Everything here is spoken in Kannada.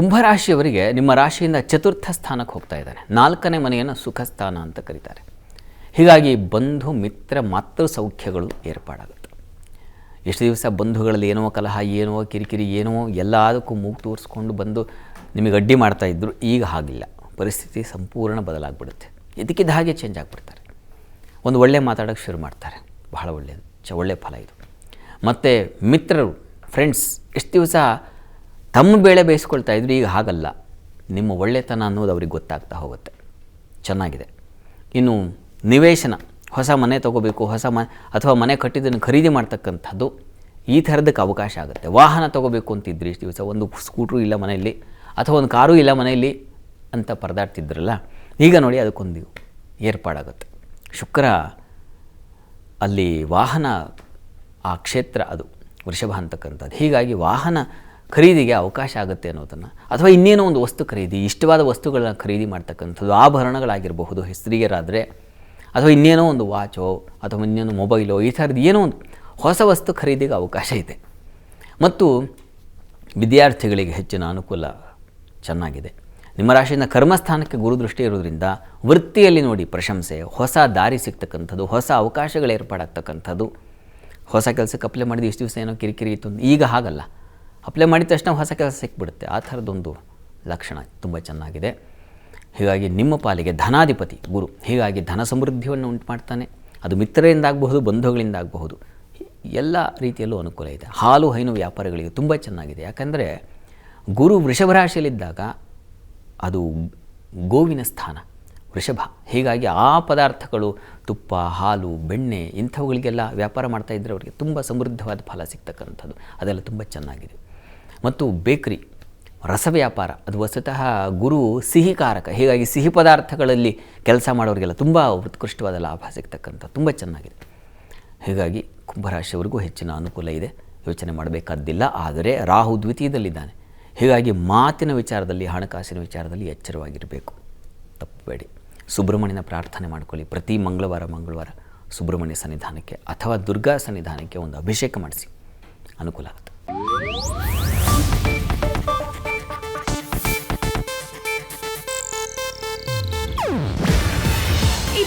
ಕುಂಭರಾಶಿಯವರಿಗೆ ನಿಮ್ಮ ರಾಶಿಯಿಂದ ಚತುರ್ಥ ಸ್ಥಾನಕ್ಕೆ ಹೋಗ್ತಾ ಇದ್ದಾರೆ ನಾಲ್ಕನೇ ಮನೆಯನ್ನು ಸುಖ ಸ್ಥಾನ ಅಂತ ಕರೀತಾರೆ. ಹೀಗಾಗಿ ಬಂಧು ಮಿತ್ರ ಮಾತೃ ಸೌಖ್ಯಗಳು ಏರ್ಪಾಡಾಗುತ್ತೆ. ಎಷ್ಟು ದಿವಸ ಬಂಧುಗಳಲ್ಲಿ ಏನೋ ಕಲಹ, ಏನೋ ಕಿರಿಕಿರಿ, ಏನೋ ಎಲ್ಲದಕ್ಕೂ ಮೂಗು ತೋರಿಸ್ಕೊಂಡು ಬಂದು ನಿಮಗೆ ಅಡ್ಡಿ ಮಾಡ್ತಾ ಇದ್ದರು ಈಗ ಹಾಗಿಲ್ಲ. ಪರಿಸ್ಥಿತಿ ಸಂಪೂರ್ಣ ಬದಲಾಗ್ಬಿಡುತ್ತೆ. ಇದಕ್ಕಿದ್ದ ಹಾಗೆ ಚೇಂಜ್ ಆಗಿಬಿಡ್ತಾರೆ. ಒಂದು ಒಳ್ಳೆ ಮಾತಾಡೋಕ್ಕೆ ಶುರು ಮಾಡ್ತಾರೆ. ಬಹಳ ಒಳ್ಳೆಯದು ಚ, ಒಳ್ಳೆ ಫಲ ಇದು. ಮತ್ತು ಮಿತ್ರರು ಫ್ರೆಂಡ್ಸ್ ಎಷ್ಟು ದಿವಸ ತಮ್ಮ ಬೇಳೆ ಬೇಯಿಸ್ಕೊಳ್ತಾ ಇದ್ರು, ಈಗ ಹಾಗಲ್ಲ. ನಿಮ್ಮ ಒಳ್ಳೆತನ ಅನ್ನೋದು ಅವ್ರಿಗೆ ಗೊತ್ತಾಗ್ತಾ ಹೋಗುತ್ತೆ. ಚೆನ್ನಾಗಿದೆ. ಇನ್ನು ನಿವೇಶನ, ಹೊಸ ಮನೆ ತಗೋಬೇಕು, ಹೊಸ ಮನೆ ಅಥವಾ ಮನೆ ಕಟ್ಟಿದ್ದನ್ನು ಖರೀದಿ ಮಾಡ್ತಕ್ಕಂಥದ್ದು, ಈ ಥರದಕ್ಕೆ ಅವಕಾಶ ಆಗುತ್ತೆ. ವಾಹನ ತೊಗೋಬೇಕು ಅಂತಿದ್ರಿ ಇಷ್ಟು ದಿವಸ, ಒಂದು ಸ್ಕೂಟ್ರು ಇಲ್ಲ ಮನೆಯಲ್ಲಿ, ಅಥವಾ ಒಂದು ಕಾರು ಇಲ್ಲ ಮನೆಯಲ್ಲಿ ಅಂತ ಪರದಾಡ್ತಿದ್ರಲ್ಲ, ಈಗ ನೋಡಿ ಅದಕ್ಕೊಂದು ಏರ್ಪಾಡಾಗುತ್ತೆ. ಶುಕ್ರ, ಅಲ್ಲಿ ವಾಹನ, ಆ ಕ್ಷೇತ್ರ ಅದು, ವೃಷಭ ಅಂತಕ್ಕಂಥದ್ದು. ಹೀಗಾಗಿ ವಾಹನ ಖರೀದಿಗೆ ಅವಕಾಶ ಆಗುತ್ತೆ ಅನ್ನೋದನ್ನು. ಅಥವಾ ಇನ್ನೇನೋ ಒಂದು ವಸ್ತು ಖರೀದಿ, ಇಷ್ಟವಾದ ವಸ್ತುಗಳನ್ನ ಖರೀದಿ ಮಾಡ್ತಕ್ಕಂಥದ್ದು ಆಭರಣಗಳಾಗಿರಬಹುದು ಹೆಸರಿಗರಾದರೆ ಅಥವಾ ಇನ್ನೇನೋ ಒಂದು ವಾಚೋ, ಅಥವಾ ಇನ್ನೇನೋ ಮೊಬೈಲೋ, ಈ ಥರದ್ದು ಏನೋ ಒಂದು ಹೊಸ ವಸ್ತು ಖರೀದಿಗೆ ಅವಕಾಶ ಇದೆ. ಮತ್ತು ವಿದ್ಯಾರ್ಥಿಗಳಿಗೆ ಹೆಚ್ಚಿನ ಅನುಕೂಲ ಚೆನ್ನಾಗಿದೆ. ನಿಮ್ಮ ರಾಶಿಯಿಂದ ಕರ್ಮಸ್ಥಾನಕ್ಕೆ ಗುರುದೃಷ್ಟಿ ಇರೋದ್ರಿಂದ ವೃತ್ತಿಯಲ್ಲಿ ನೋಡಿ ಪ್ರಶಂಸೆ, ಹೊಸ ದಾರಿ ಸಿಗ್ತಕ್ಕಂಥದ್ದು, ಹೊಸ ಅವಕಾಶಗಳು ಏರ್ಪಾಡಾಗ್ತಕ್ಕಂಥದ್ದು. ಹೊಸ ಕೆಲಸಕ್ಕೆ ಅಪ್ಲೈ ಮಾಡಿದ ಇಷ್ಟು ದಿವಸ ಏನೋ ಕಿರಿಕಿರಿ ಇತ್ತು ಈಗ ಹಾಗಲ್ಲ. ಅಪ್ಲೈ ಮಾಡಿದ ತಕ್ಷಣ ಹೊಸ ಕೆಲಸ ಸಿಕ್ಬಿಡುತ್ತೆ. ಆ ಥರದ್ದೊಂದು ಲಕ್ಷಣ ತುಂಬ ಚೆನ್ನಾಗಿದೆ. ಹೀಗಾಗಿ ನಿಮ್ಮ ಪಾಲಿಗೆ ಧನಾಧಿಪತಿ ಗುರು, ಹೀಗಾಗಿ ಧನ ಸಮೃದ್ಧಿಯನ್ನು ಉಂಟು ಮಾಡ್ತಾನೆ ಅದು ಮಿತ್ರರಿಂದ ಆಗಬಹುದು, ಬಂಧುಗಳಿಂದ ಆಗಬಹುದು. ಎಲ್ಲ ರೀತಿಯಲ್ಲೂ ಅನುಕೂಲ ಇದೆ. ಹಾಲು, ಹೈನು ವ್ಯಾಪಾರಿಗಳಿಗೆ ತುಂಬ ಚೆನ್ನಾಗಿದೆ. ಯಾಕಂದರೆ ಗುರು ವೃಷಭ ರಾಶಿಯಲ್ಲಿದ್ದಾಗ ಅದು ಗೋವಿನ ಸ್ಥಾನ, ವೃಷಭ. ಹೀಗಾಗಿ ಆ ಪದಾರ್ಥಗಳು, ತುಪ್ಪ, ಹಾಲು, ಬೆಣ್ಣೆ ಇಂಥವುಗಳಿಗೆಲ್ಲ ವ್ಯಾಪಾರ ಮಾಡ್ತಾ ಇದ್ದರೆ ಅವರಿಗೆ ತುಂಬ ಸಮೃದ್ಧವಾದ ಫಲ ಸಿಗ್ತಕ್ಕಂಥದ್ದು. ಅದೆಲ್ಲ ತುಂಬ ಚೆನ್ನಾಗಿದೆ. ಮತ್ತು ಬೇಕ್ರಿ ರಸ ವ್ಯಾಪಾರ ಅದು ವಸ್ತುತಃ ಗುರು ಸಿಹಿಕಾರಕ, ಹೀಗಾಗಿ ಸಿಹಿ ಪದಾರ್ಥಗಳಲ್ಲಿ ಕೆಲಸ ಮಾಡೋರಿಗೆಲ್ಲ ತುಂಬ ಉತ್ಕೃಷ್ಟವಾದ ಲಾಭ ಸಿಗ್ತಕ್ಕಂಥ, ತುಂಬ ಚೆನ್ನಾಗಿದೆ. ಹೀಗಾಗಿ ಕುಂಭರಾಶಿಯವರಿಗೂ ಹೆಚ್ಚಿನ ಅನುಕೂಲ ಇದೆ. ಯೋಚನೆ ಮಾಡಬೇಕಾದ್ದಿಲ್ಲ, ಆದರೆ ರಾಹು ದ್ವಿತೀಯದಲ್ಲಿದ್ದಾನೆ. ಹೀಗಾಗಿ ಮಾತಿನ ವಿಚಾರದಲ್ಲಿ, ಹಣಕಾಸಿನ ವಿಚಾರದಲ್ಲಿ ಎಚ್ಚರವಾಗಿರಬೇಕು. ತಪ್ಪಬೇಡಿ ಸುಬ್ರಹ್ಮಣ್ಯನ ಪ್ರಾರ್ಥನೆ ಮಾಡ್ಕೊಳ್ಳಿ. ಪ್ರತಿ ಮಂಗಳವಾರ ಮಂಗಳವಾರ ಸುಬ್ರಹ್ಮಣ್ಯ ಸನ್ನಿಧಾನಕ್ಕೆ ಅಥವಾ ದುರ್ಗಾ ಸನ್ನಿಧಾನಕ್ಕೆ ಒಂದು ಅಭಿಷೇಕ ಮಾಡಿಸಿ. ಅನುಕೂಲ ಆಗುತ್ತೆ.